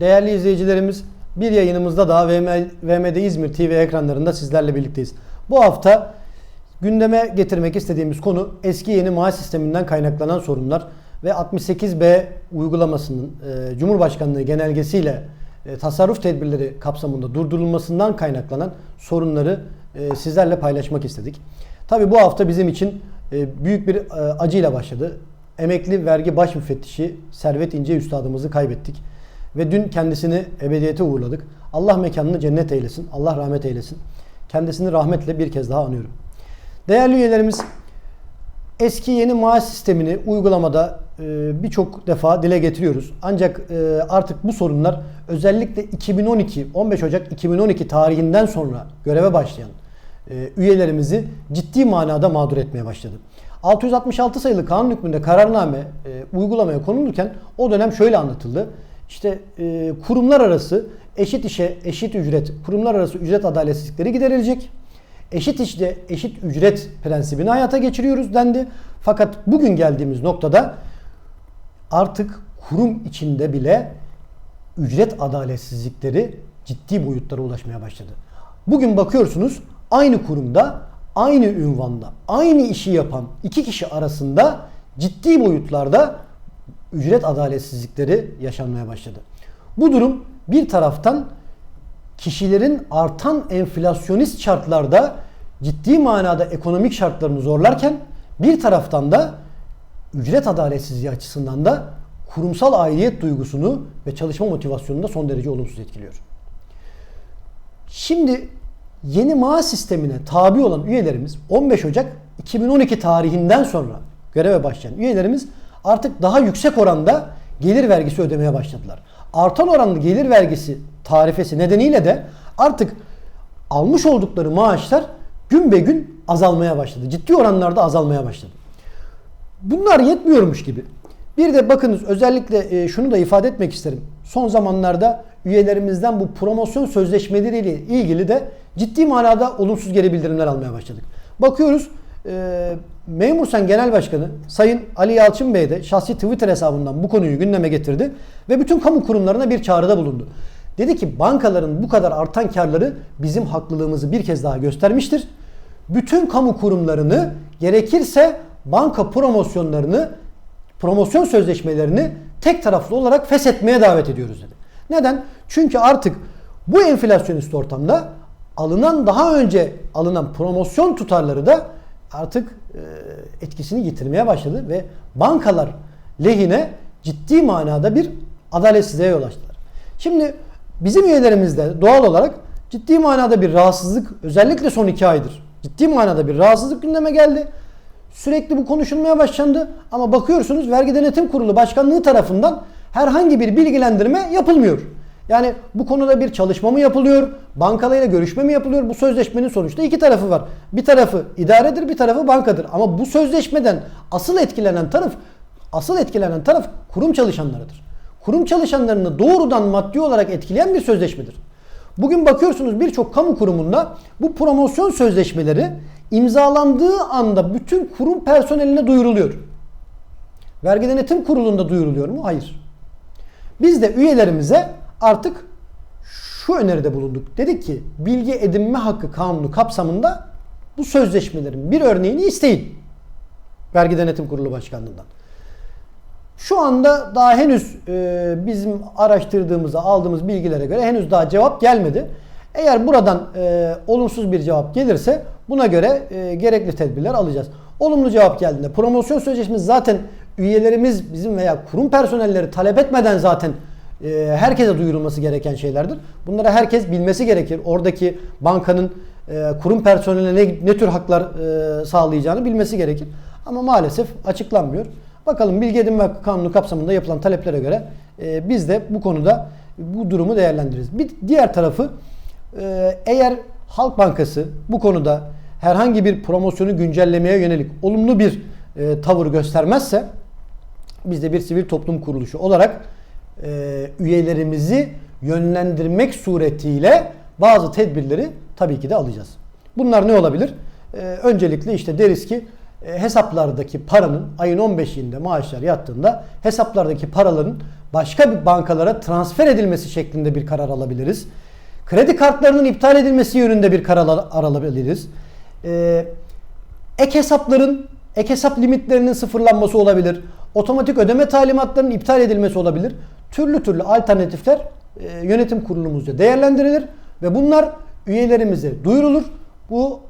Değerli izleyicilerimiz bir yayınımızda daha VM, VM'de İzmir TV ekranlarında sizlerle birlikteyiz. Bu hafta gündeme getirmek istediğimiz konu eski yeni maaş sisteminden kaynaklanan sorunlar ve 68B uygulamasının e, Cumhurbaşkanlığı genelgesiyle e, tasarruf tedbirleri kapsamında durdurulmasından kaynaklanan sorunları e, sizlerle paylaşmak istedik. Tabi bu hafta bizim için e, büyük bir e, acıyla başladı. Emekli vergi baş müfettişi Servet İnce Üstadımızı kaybettik. Ve dün kendisini ebediyete uğurladık. Allah mekanını cennet eylesin. Allah rahmet eylesin. Kendisini rahmetle bir kez daha anıyorum. Değerli üyelerimiz eski yeni maaş sistemini uygulamada e, birçok defa dile getiriyoruz. Ancak e, artık bu sorunlar özellikle 2012 15 Ocak 2012 tarihinden sonra göreve başlayan e, üyelerimizi ciddi manada mağdur etmeye başladı. 666 sayılı kanun hükmünde kararname uygulamaya konulurken o dönem şöyle anlatıldı. İşte e, kurumlar arası eşit işe eşit ücret, kurumlar arası ücret adaletsizlikleri giderilecek. Eşit işte eşit ücret prensibini hayata geçiriyoruz dendi. Fakat bugün geldiğimiz noktada artık kurum içinde bile ücret adaletsizlikleri ciddi boyutlara ulaşmaya başladı. Bugün bakıyorsunuz aynı kurumda, aynı ünvanda, aynı işi yapan iki kişi arasında ciddi boyutlarda ücret adaletsizlikleri yaşanmaya başladı. Bu durum bir taraftan kişilerin artan enflasyonist şartlarda ciddi manada ekonomik şartlarını zorlarken bir taraftan da ücret adaletsizliği açısından da kurumsal aidiyet duygusunu ve çalışma motivasyonunu da son derece olumsuz etkiliyor. Şimdi yeni maaş sistemine tabi olan üyelerimiz 15 Ocak 2012 tarihinden sonra göreve başlayan üyelerimiz artık daha yüksek oranda gelir vergisi ödemeye başladılar. Artan oranlı gelir vergisi tarifesi nedeniyle de artık almış oldukları maaşlar gün be gün azalmaya başladı. Ciddi oranlarda azalmaya başladı. Bunlar yetmiyormuş gibi. Bir de bakınız özellikle e, şunu da ifade etmek isterim. Son zamanlarda üyelerimizden bu promosyon sözleşmeleriyle ilgili de ciddi manada olumsuz geri bildirimler almaya başladık. Bakıyoruz e, Memursen Genel Başkanı Sayın Ali Yalçın Bey de şahsi Twitter hesabından bu konuyu gündeme getirdi ve bütün kamu kurumlarına bir çağrıda bulundu. Dedi ki bankaların bu kadar artan karları bizim haklılığımızı bir kez daha göstermiştir. Bütün kamu kurumlarını gerekirse banka promosyonlarını, promosyon sözleşmelerini tek taraflı olarak feshetmeye davet ediyoruz dedi. Neden? Çünkü artık bu enflasyonist ortamda alınan daha önce alınan promosyon tutarları da artık e, etkisini yitirmeye başladı ve bankalar lehine ciddi manada bir adaletsizliğe yol açtılar. Şimdi bizim üyelerimizde doğal olarak ciddi manada bir rahatsızlık özellikle son iki aydır ciddi manada bir rahatsızlık gündeme geldi. Sürekli bu konuşulmaya başlandı ama bakıyorsunuz Vergi Denetim Kurulu Başkanlığı tarafından herhangi bir bilgilendirme yapılmıyor. Yani bu konuda bir çalışma mı yapılıyor? Bankalarıyla görüşme mi yapılıyor? Bu sözleşmenin sonuçta iki tarafı var. Bir tarafı idaredir, bir tarafı bankadır. Ama bu sözleşmeden asıl etkilenen taraf asıl etkilenen taraf kurum çalışanlarıdır. Kurum çalışanlarını doğrudan maddi olarak etkileyen bir sözleşmedir. Bugün bakıyorsunuz birçok kamu kurumunda bu promosyon sözleşmeleri imzalandığı anda bütün kurum personeline duyuruluyor. Vergi Denetim Kurulu'nda duyuruluyor mu? Hayır. Biz de üyelerimize artık şu öneride bulunduk. Dedik ki bilgi edinme hakkı kanunu kapsamında bu sözleşmelerin bir örneğini isteyin. Vergi Denetim Kurulu Başkanlığı'ndan. Şu anda daha henüz e, bizim araştırdığımızda aldığımız bilgilere göre henüz daha cevap gelmedi. Eğer buradan e, olumsuz bir cevap gelirse buna göre e, gerekli tedbirler alacağız. Olumlu cevap geldiğinde promosyon sözleşmesi zaten üyelerimiz bizim veya kurum personelleri talep etmeden zaten e, herkese duyurulması gereken şeylerdir. Bunları herkes bilmesi gerekir. Oradaki bankanın e, kurum personeline ne, ne tür haklar e, sağlayacağını bilmesi gerekir. Ama maalesef açıklanmıyor. Bakalım Bilgi Edinme Kanunu kapsamında yapılan taleplere göre e, biz de bu konuda bu durumu değerlendiririz. Bir diğer tarafı eğer Halk Bankası bu konuda herhangi bir promosyonu güncellemeye yönelik olumlu bir tavır göstermezse biz de bir sivil toplum kuruluşu olarak e, üyelerimizi yönlendirmek suretiyle bazı tedbirleri tabii ki de alacağız. Bunlar ne olabilir? E, öncelikle işte deriz ki e, hesaplardaki paranın ayın 15'inde maaşlar yattığında hesaplardaki paraların başka bir bankalara transfer edilmesi şeklinde bir karar alabiliriz. Kredi kartlarının iptal edilmesi yönünde bir karar al- alabiliriz. Ee, ek hesapların, ek hesap limitlerinin sıfırlanması olabilir. Otomatik ödeme talimatlarının iptal edilmesi olabilir. Türlü türlü alternatifler e, yönetim kurulumuzca değerlendirilir ve bunlar üyelerimize duyurulur. Bu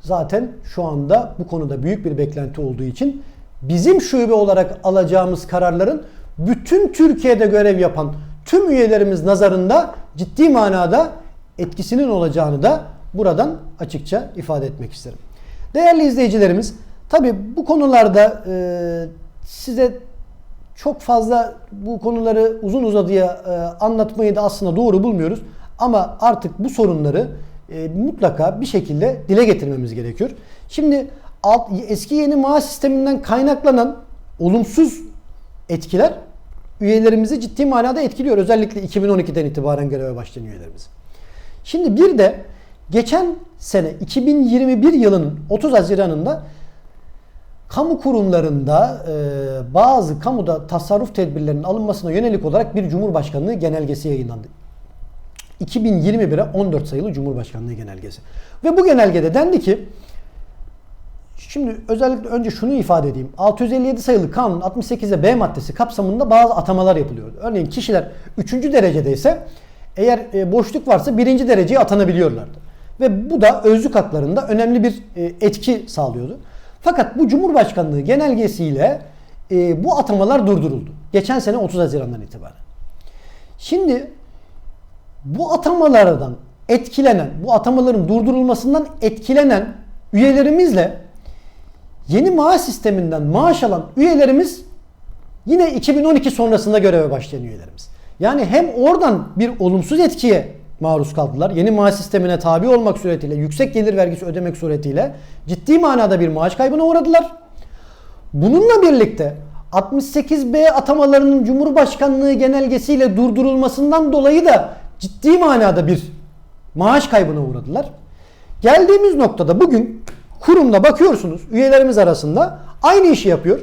zaten şu anda bu konuda büyük bir beklenti olduğu için bizim şube olarak alacağımız kararların bütün Türkiye'de görev yapan tüm üyelerimiz nazarında ciddi manada etkisinin olacağını da buradan açıkça ifade etmek isterim. Değerli izleyicilerimiz, tabi bu konularda e, size çok fazla bu konuları uzun uzadıya e, anlatmayı da aslında doğru bulmuyoruz. Ama artık bu sorunları e, mutlaka bir şekilde dile getirmemiz gerekiyor. Şimdi alt, eski yeni maaş sisteminden kaynaklanan olumsuz etkiler üyelerimizi ciddi manada etkiliyor. Özellikle 2012'den itibaren göreve başlayan üyelerimiz. Şimdi bir de geçen sene 2021 yılının 30 Haziran'ında kamu kurumlarında e, bazı kamuda tasarruf tedbirlerinin alınmasına yönelik olarak bir Cumhurbaşkanlığı genelgesi yayınlandı. 2021'e 14 sayılı Cumhurbaşkanlığı genelgesi. Ve bu genelgede dendi ki Şimdi özellikle önce şunu ifade edeyim. 657 sayılı kanun 68'e B maddesi kapsamında bazı atamalar yapılıyordu. Örneğin kişiler 3. derecedeyse eğer e, boşluk varsa 1. dereceye atanabiliyorlardı. Ve bu da özlük haklarında önemli bir e, etki sağlıyordu. Fakat bu Cumhurbaşkanlığı genelgesiyle e, bu atamalar durduruldu. Geçen sene 30 Haziran'dan itibaren. Şimdi bu atamalardan etkilenen, bu atamaların durdurulmasından etkilenen üyelerimizle yeni maaş sisteminden maaş alan üyelerimiz yine 2012 sonrasında göreve başlayan üyelerimiz. Yani hem oradan bir olumsuz etkiye maruz kaldılar. Yeni maaş sistemine tabi olmak suretiyle, yüksek gelir vergisi ödemek suretiyle ciddi manada bir maaş kaybına uğradılar. Bununla birlikte 68B atamalarının Cumhurbaşkanlığı genelgesiyle durdurulmasından dolayı da ciddi manada bir maaş kaybına uğradılar. Geldiğimiz noktada bugün kurumda bakıyorsunuz üyelerimiz arasında aynı işi yapıyor.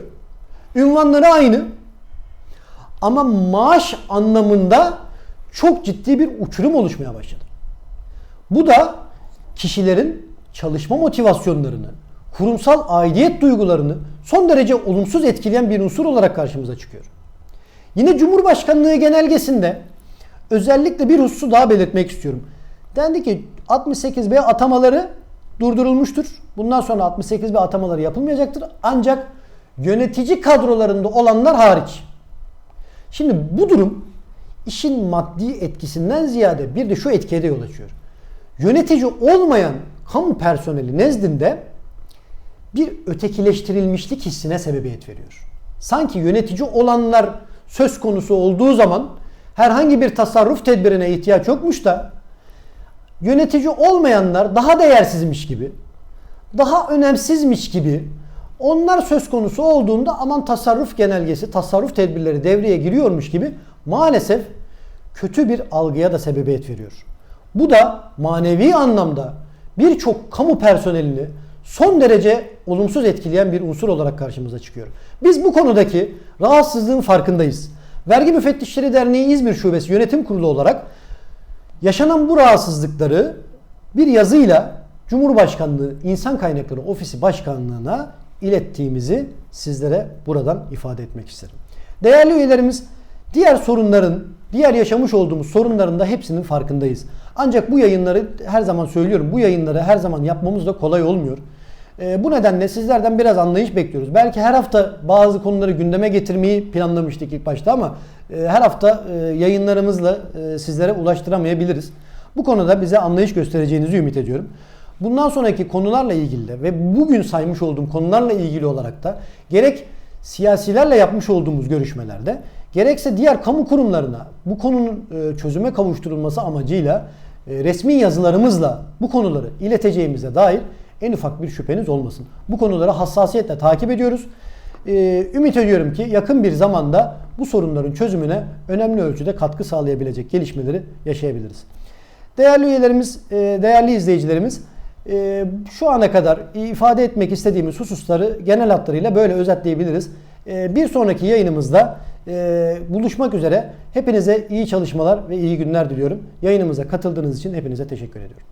Ünvanları aynı. Ama maaş anlamında çok ciddi bir uçurum oluşmaya başladı. Bu da kişilerin çalışma motivasyonlarını, kurumsal aidiyet duygularını son derece olumsuz etkileyen bir unsur olarak karşımıza çıkıyor. Yine Cumhurbaşkanlığı genelgesinde özellikle bir hususu daha belirtmek istiyorum. Dendi ki 68B atamaları durdurulmuştur. Bundan sonra 68B atamaları yapılmayacaktır. Ancak yönetici kadrolarında olanlar hariç. Şimdi bu durum işin maddi etkisinden ziyade bir de şu etkiye de yol açıyor. Yönetici olmayan kamu personeli nezdinde bir ötekileştirilmişlik hissine sebebiyet veriyor. Sanki yönetici olanlar söz konusu olduğu zaman herhangi bir tasarruf tedbirine ihtiyaç yokmuş da yönetici olmayanlar daha değersizmiş gibi, daha önemsizmiş gibi onlar söz konusu olduğunda aman tasarruf genelgesi, tasarruf tedbirleri devreye giriyormuş gibi maalesef kötü bir algıya da sebebiyet veriyor. Bu da manevi anlamda birçok kamu personelini son derece olumsuz etkileyen bir unsur olarak karşımıza çıkıyor. Biz bu konudaki rahatsızlığın farkındayız. Vergi Müfettişleri Derneği İzmir Şubesi Yönetim Kurulu olarak yaşanan bu rahatsızlıkları bir yazıyla Cumhurbaşkanlığı İnsan Kaynakları Ofisi Başkanlığı'na ilettiğimizi sizlere buradan ifade etmek isterim. Değerli üyelerimiz diğer sorunların, diğer yaşamış olduğumuz sorunların da hepsinin farkındayız. Ancak bu yayınları her zaman söylüyorum bu yayınları her zaman yapmamız da kolay olmuyor. E, bu nedenle sizlerden biraz anlayış bekliyoruz. Belki her hafta bazı konuları gündeme getirmeyi planlamıştık ilk başta ama e, her hafta e, yayınlarımızla e, sizlere ulaştıramayabiliriz. Bu konuda bize anlayış göstereceğinizi ümit ediyorum. Bundan sonraki konularla ilgili de ve bugün saymış olduğum konularla ilgili olarak da gerek siyasilerle yapmış olduğumuz görüşmelerde gerekse diğer kamu kurumlarına bu konunun e, çözüme kavuşturulması amacıyla e, resmi yazılarımızla bu konuları ileteceğimize dair en ufak bir şüpheniz olmasın. Bu konuları hassasiyetle takip ediyoruz. E, ümit ediyorum ki yakın bir zamanda bu sorunların çözümüne önemli ölçüde katkı sağlayabilecek gelişmeleri yaşayabiliriz. Değerli üyelerimiz, değerli izleyicilerimiz şu ana kadar ifade etmek istediğimiz hususları genel hatlarıyla böyle özetleyebiliriz. Bir sonraki yayınımızda e, buluşmak üzere. Hepinize iyi çalışmalar ve iyi günler diliyorum. Yayınımıza katıldığınız için hepinize teşekkür ediyorum.